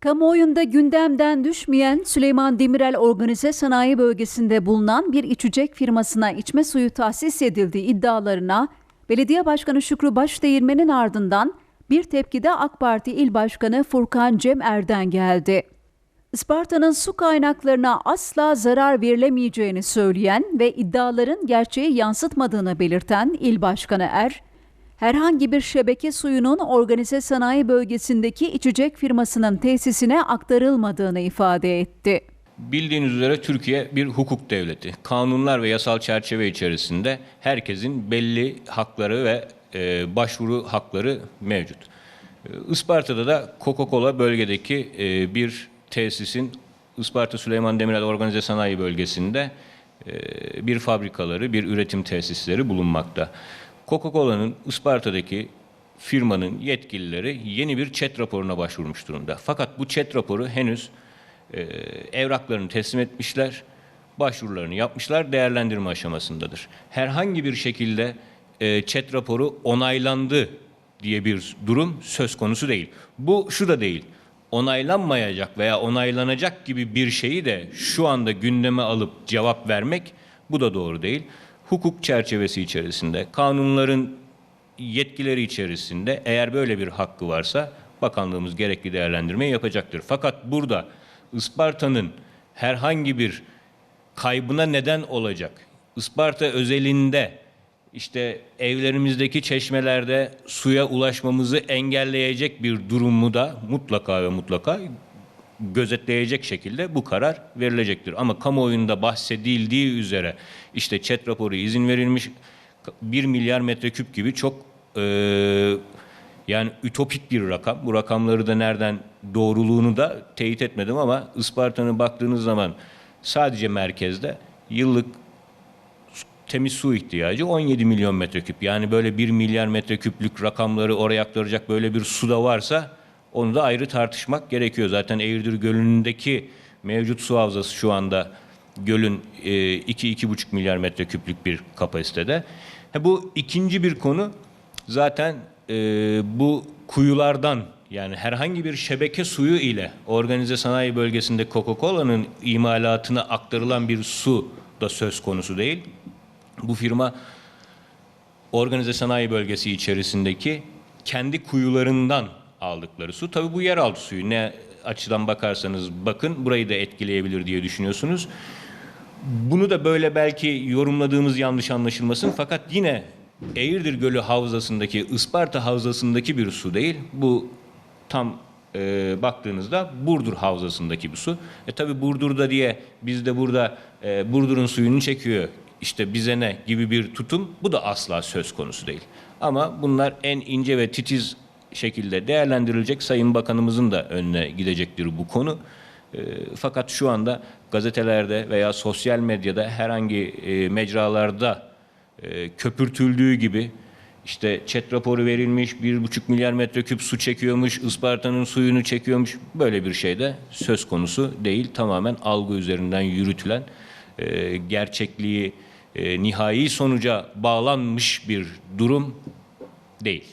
Kamuoyunda gündemden düşmeyen Süleyman Demirel Organize Sanayi Bölgesi'nde bulunan bir içecek firmasına içme suyu tahsis edildiği iddialarına Belediye Başkanı Şükrü Başdeğirmen'in ardından bir tepkide AK Parti İl Başkanı Furkan Cem Erden geldi. Isparta'nın su kaynaklarına asla zarar verilemeyeceğini söyleyen ve iddiaların gerçeği yansıtmadığını belirten İl Başkanı Er, herhangi bir şebeke suyunun organize sanayi bölgesindeki içecek firmasının tesisine aktarılmadığını ifade etti. Bildiğiniz üzere Türkiye bir hukuk devleti. Kanunlar ve yasal çerçeve içerisinde herkesin belli hakları ve e, başvuru hakları mevcut. Isparta'da da Coca-Cola bölgedeki e, bir tesisin Isparta Süleyman Demirel Organize Sanayi Bölgesi'nde e, bir fabrikaları, bir üretim tesisleri bulunmakta. Coca-Cola'nın Isparta'daki firmanın yetkilileri yeni bir çet raporuna başvurmuş durumda. Fakat bu çet raporu henüz e, evraklarını teslim etmişler, başvurularını yapmışlar, değerlendirme aşamasındadır. Herhangi bir şekilde e, chat raporu onaylandı diye bir durum söz konusu değil. Bu şu da değil. Onaylanmayacak veya onaylanacak gibi bir şeyi de şu anda gündeme alıp cevap vermek bu da doğru değil. Hukuk çerçevesi içerisinde, kanunların yetkileri içerisinde eğer böyle bir hakkı varsa bakanlığımız gerekli değerlendirmeyi yapacaktır. Fakat burada Isparta'nın herhangi bir kaybına neden olacak. Isparta özelinde işte evlerimizdeki çeşmelerde suya ulaşmamızı engelleyecek bir durumu da mutlaka ve mutlaka gözetleyecek şekilde bu karar verilecektir. Ama kamuoyunda bahsedildiği üzere işte çet raporu izin verilmiş 1 milyar metreküp gibi çok e, yani ütopik bir rakam. Bu rakamları da nereden doğruluğunu da teyit etmedim ama Isparta'nın baktığınız zaman sadece merkezde yıllık temiz su ihtiyacı 17 milyon metreküp. Yani böyle 1 milyar metreküplük rakamları oraya aktaracak böyle bir su da varsa onu da ayrı tartışmak gerekiyor. Zaten Eğirdir Gölü'ndeki mevcut su havzası şu anda gölün 2-2,5 milyar metreküplük bir kapasitede. Bu ikinci bir konu zaten e, bu kuyulardan yani herhangi bir şebeke suyu ile organize sanayi bölgesinde Coca-Cola'nın imalatına aktarılan bir su da söz konusu değil. Bu firma organize sanayi bölgesi içerisindeki kendi kuyularından aldıkları su. Tabii bu yeraltı suyu ne açıdan bakarsanız bakın burayı da etkileyebilir diye düşünüyorsunuz. Bunu da böyle belki yorumladığımız yanlış anlaşılmasın fakat yine Eğirdir Gölü havzasındaki Isparta havzasındaki bir su değil. Bu tam e, baktığınızda Burdur havzasındaki bir su. E tabi Burdur'da diye biz de burada e, Burdur'un suyunu çekiyor işte bize ne gibi bir tutum bu da asla söz konusu değil. Ama bunlar en ince ve titiz şekilde değerlendirilecek Sayın Bakanımızın da önüne gidecektir bu konu. E, fakat şu anda gazetelerde veya sosyal medyada herhangi e, mecralarda e, köpürtüldüğü gibi işte çet raporu verilmiş, bir buçuk milyar metreküp su çekiyormuş, Isparta'nın suyunu çekiyormuş. Böyle bir şey de söz konusu değil. Tamamen algı üzerinden yürütülen, gerçekliği nihai sonuca bağlanmış bir durum değil.